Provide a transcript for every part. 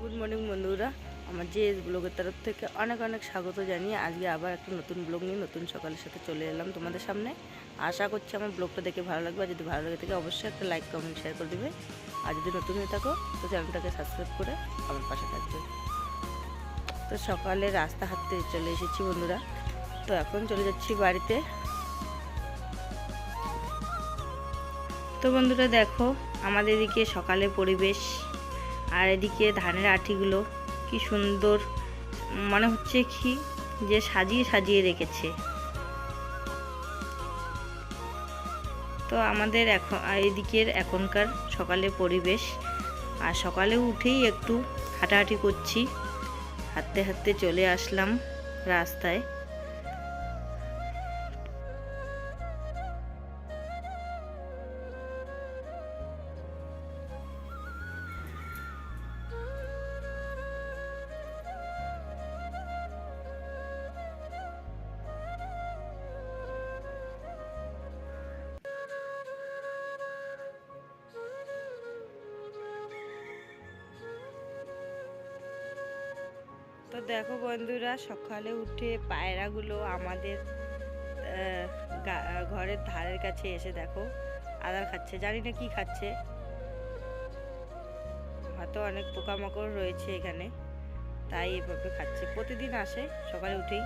Good morning বন্ধুরা। আমার যে ব্লগের তরফ থেকে অনেক অনেক স্বাগত জানিয়ে আজকে আবার একটা নতুন ব্লগ নিয়ে নতুন সকালের সাথে চলে এলাম তোমাদের সামনে। আশা করছি আমার ব্লগটা দেখে ভালো লাগবে। আর যদি ভালো লাগে থাকে অবশ্যই একটা লাইক, কমেন্ট শেয়ার করে দেবে। আর যদি নতুন হয়ে থাকো, তো চ্যানেলটাকে সাবস্ক্রাইব করে আমার পাশে থাকবে। তো সকালে রাস্তা হাঁটতে চলে এসেছি বন্ধুরা। তো এখন চলে যাচ্ছি বাড়িতে। তো বন্ধুরা দেখো, আমাদের এদিকে সকালে পরিবেশ। আর এদিকে ধানের আঠিগুলো কি সুন্দর, মনে হচ্ছে কি যে সাজিয়ে সাজিয়ে রেখেছে। তো আমাদের এখন এদিকের এখনকার সকালে পরিবেশ। আর সকালে উঠেই একটু হাঁটাহাঁটি করছি। হাঁটতে হাঁটতে চলে আসলাম রাস্তায়। দেখো বন্ধুরা, সকালে উঠে পায়রাগুলো আমাদের ঘরের ধারের কাছে এসে দেখো আদার খাচ্ছে। জানি না কি খাচ্ছে। হয়তো অনেক পোকামাকড় রয়েছে এখানে, তাই এভাবে খাচ্ছে। প্রতিদিন আসে সকালে উঠেই।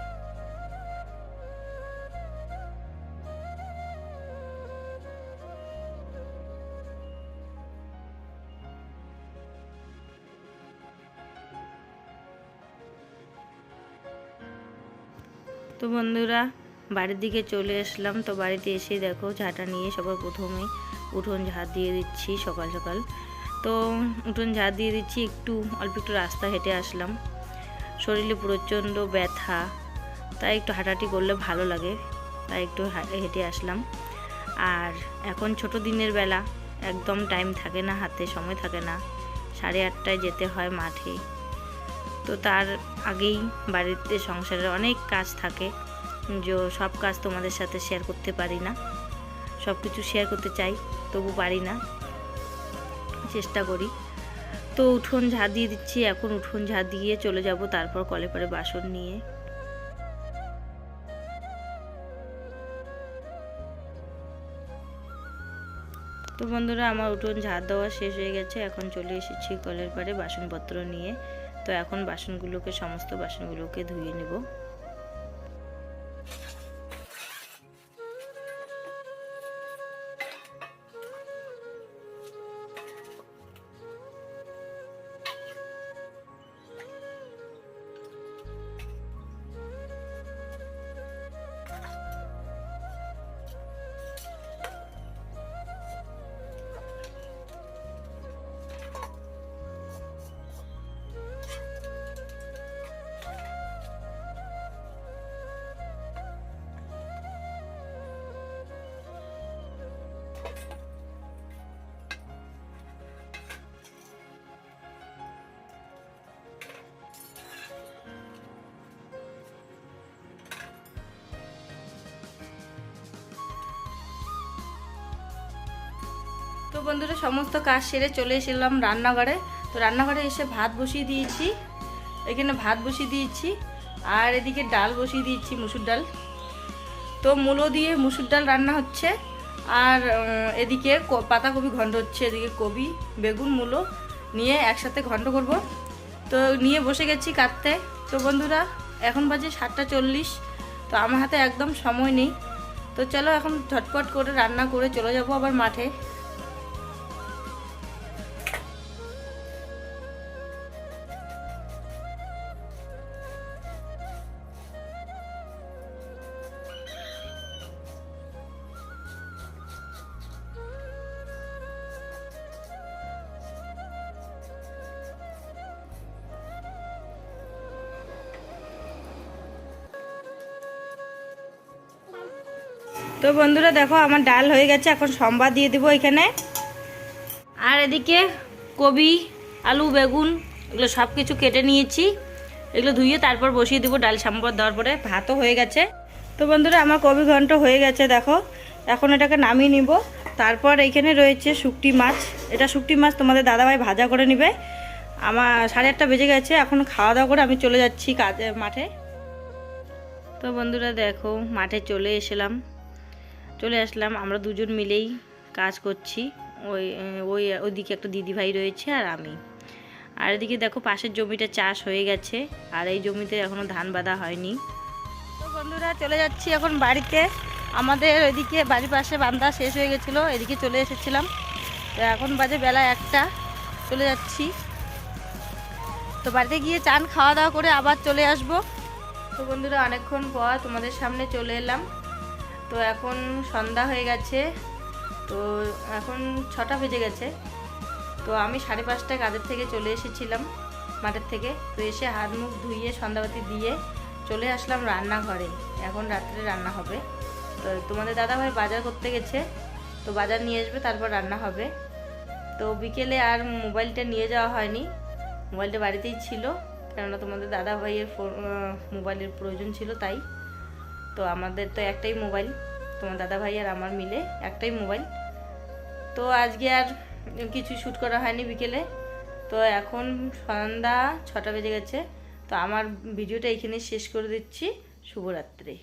তো বন্ধুরা, বাড়ির দিকে চলে আসলাম। তো বাড়িতে এসে দেখো, ঝাঁটা নিয়ে সবার প্রথমে উঠোন ঝাঁট দিয়ে দিচ্ছি সকাল সকাল। তো উঠোন ঝাঁট দিয়ে দিচ্ছি, একটু অল্প একটু রাস্তা হেঁটে আসলাম। শরীরে প্রচণ্ড ব্যথা, তাই একটু হাঁটাহাঁটি করলে ভালো লাগে, তাই একটু হেঁটে আসলাম। আর এখন ছোট দিনের বেলা, একদম টাইম থাকে না, হাতে সময় থাকে না। সাড়ে আটটায় যেতে হয় মাঠে। তো তার আগেই বাড়িতে সংসারের অনেক কাজ থাকে, যে সব কাজ তোমাদের সাথে শেয়ার করতে পারি না। সব কিছু শেয়ার করতে চাই, তবু পারি না। চেষ্টা করি। তো উঠোন ঝাঁ দিয়ে দিচ্ছি, এখন উঠোন ঝাঁ দিয়ে চলে যাব, তারপর কলে পরে বাসন নিয়ে। তো বন্ধুরা, আমার উঠোন ঝাড় দেওয়া শেষ হয়ে গেছে, এখন চলে এসেছি কলের পাড়ে বাসনপত্র নিয়ে। তো এখন বাসনগুলোকে সমস্ত বাসনগুলোকে ধুয়ে নেব। বন্ধুরা, সমস্ত কাজ সেরে চলে এসেলাম রান্নাঘরে। তো রান্নাঘরে এসে ভাত বসিয়ে দিয়েছি। এখানে ভাত বসিয়ে দিয়েছি আর এদিকে ডাল বসিয়ে দিয়েছি, মুসুর ডাল। তো মূলো দিয়ে মুসুর ডাল রান্না হচ্ছে। আর এদিকে পাতাকপি ঘন্ট হচ্ছে। এদিকে কবি বেগুন, মূলো নিয়ে একসাথে ঘন্ট করব। তো নিয়ে বসে গেছি কাটতে তো বন্ধুরা, এখন বাজে সাতটা চল্লিশ। তো আমার হাতে একদম সময় নেই। তো চলো এখন ঝটপট করে রান্না করে চলে যাব আবার মাঠে। তো বন্ধুরা দেখো, আমার ডাল হয়ে গেছে, এখন সম্বাদ দিয়ে দেবো এখানে। আর এদিকে কবি, আলু, বেগুন, এগুলো সব কিছু কেটে নিয়েছি। এগুলো ধুয়ে তারপর বসিয়ে দেবো ডাল সম্বাদ দেওয়ার পরে। ভাতও হয়ে গেছে। তো বন্ধুরা, আমার কবি ঘন্ট হয়ে গেছে, দেখো। এখন এটাকে নামিয়ে নিব। তারপর এখানে রয়েছে শুকটি মাছ। এটা শুকটি মাছ তোমাদের দাদাভাই ভাজা করে নিবে। আমার সাড়ে আটটা বেজে গেছে, এখন খাওয়া দাওয়া করে আমি চলে যাচ্ছি কাজে, মাঠে। তো বন্ধুরা, দেখো, মাঠে চলে এসেলাম। চলে আসলাম। আমরা দুজন মিলেই কাজ করছি। ওই ওই, ওইদিকে একটা দিদি ভাই রয়েছে আর আমি। আর এদিকে দেখো পাশের জমিটা চাষ হয়ে গেছে। আর এই জমিতে এখনও ধান বাঁধা হয়নি। তো বন্ধুরা, চলে যাচ্ছি এখন বাড়িতে। আমাদের ওইদিকে বাড়ির পাশে বান্ধা শেষ হয়ে গেছিল। এদিকে চলে এসেছিলাম। তো এখন বাজে বেলা একটা। চলে যাচ্ছি। তো বাড়িতে গিয়ে চান খাওয়া দাওয়া করে আবার চলে আসব। তো বন্ধুরা, অনেকক্ষণ পর তোমাদের সামনে চলে এলাম। তো এখন সন্ধ্যা হয়ে গেছে। তো এখন ছটা বেজে গেছে। তো আমি সাড়ে পাঁচটায় কাজের থেকে চলে এসেছিলাম মাঠের থেকে। তো এসে হাত মুখ ধুইয়ে, সন্ধ্যাবাতি দিয়ে চলে আসলাম রান্নাঘরে। এখন রাত্রে রান্না হবে। তো তোমাদের দাদাভাই বাজার করতে গেছে। তো বাজার নিয়ে আসবে, তারপর রান্না হবে। তো বিকেলে আর মোবাইলটা নিয়ে যাওয়া হয়নি। মোবাইলটা বাড়িতেই ছিল, কেননা তোমাদের দাদা ভাইয়ের ফো- মোবাইলের প্রয়োজন ছিল তাই। তো আমাদের তো একটাই মোবাইল, তোমার দাদা ভাই আর আমার মিলে একটাই মোবাইল। তো আজকে আর কিছু শ্যুট করা হয়নি বিকেলে। তো এখন সন্ধ্যা ছটা বেজে গেছে। তো আমার ভিডিওটা এখানে শেষ করে দিচ্ছি। শুভরাত্রি।